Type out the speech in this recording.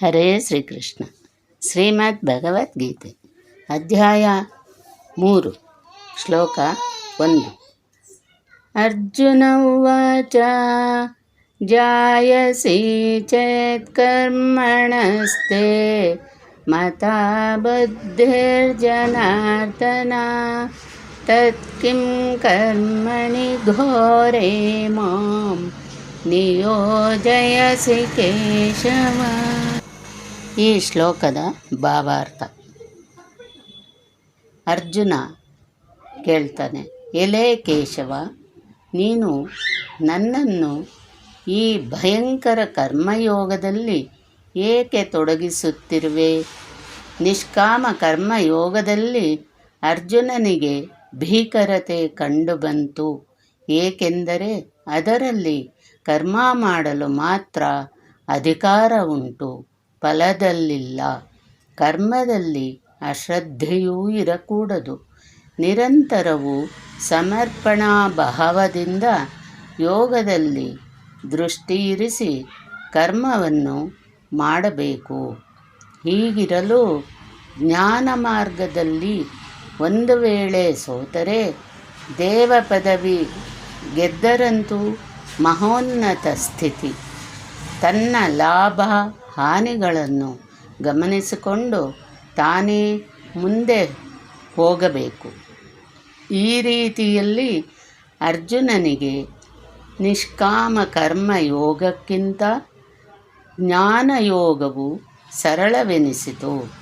ಹರೇ ಶ್ರೀಕೃಷ್ಣ ಶ್ರೀಮದ್ ಭಗವದ್ಗೀತೆ ಅಧ್ಯಾಯ ಮೂರು ಶ್ಲೋಕ ಒಂದು ಅರ್ಜುನ ಉವಾಚ ಜಾಯಸಿ ಚೇತ್ಕರ್ಮಣಸ್ತೆ ಮತಾ ಬುದ್ಧಿರ್ಜನಾರ್ದನ ತತ್ಕಿಂ ಕರ್ಮಣಿ ಘೋರೆ ಮಾಂ ನಿಯೋಜಯಸಿ ಕೇಶವ ಈ ಶ್ಲೋಕದ ಭಾವಾರ್ಥ. ಅರ್ಜುನ ಕೇಳ್ತಾನೆ, ಎಲೆ ಕೇಶವ, ನೀನು ನನ್ನನ್ನು ಈ ಭಯಂಕರ ಕರ್ಮಯೋಗದಲ್ಲಿ ಏಕೆ ತೊಡಗಿಸುತ್ತಿರುವೆ? ನಿಷ್ಕಾಮ ಕರ್ಮಯೋಗದಲ್ಲಿ ಅರ್ಜುನನಿಗೆ ಭೀಕರತೆ ಕಂಡುಬಂತು. ಏಕೆಂದರೆ ಅದರಲ್ಲಿ ಕರ್ಮ ಮಾಡಲು ಮಾತ್ರ ಅಧಿಕಾರ ಉಂಟು. ಫಲದಲ್ಲಿಲ್ಲ. ಕರ್ಮದಲ್ಲಿ ಅಶ್ರದ್ಧೆಯೂ ಇರಕೂಡದು. ನಿರಂತರವು ಸಮರ್ಪಣಾ ಭಾವದಿಂದ ಯೋಗದಲ್ಲಿ ದೃಷ್ಟಿ ಇರಿಸಿ ಕರ್ಮವನ್ನು ಮಾಡಬೇಕು. ಹೀಗಿರಲು ಜ್ಞಾನ ಮಾರ್ಗದಲ್ಲಿ ಒಂದು ವೇಳೆ ಸೋತರೆ ದೇವ ಪದವಿ ಗೆದ್ದರಂತೂ ಮಹೋನ್ನತ ಸ್ಥಿತಿ. ತನ್ನ ಲಾಭ ಹಾನಿಗಳನ್ನು ಗಮನಿಸಿಕೊಂಡು ತಾನೇ ಮುಂದೆ ಹೋಗಬೇಕು. ಈ ರೀತಿಯಲ್ಲಿ ಅರ್ಜುನನಿಗೆ ನಿಷ್ಕಾಮ ಕರ್ಮ ಯೋಗಕ್ಕಿಂತ ಜ್ಞಾನಯೋಗವು ಸರಳವೆನಿಸಿತು.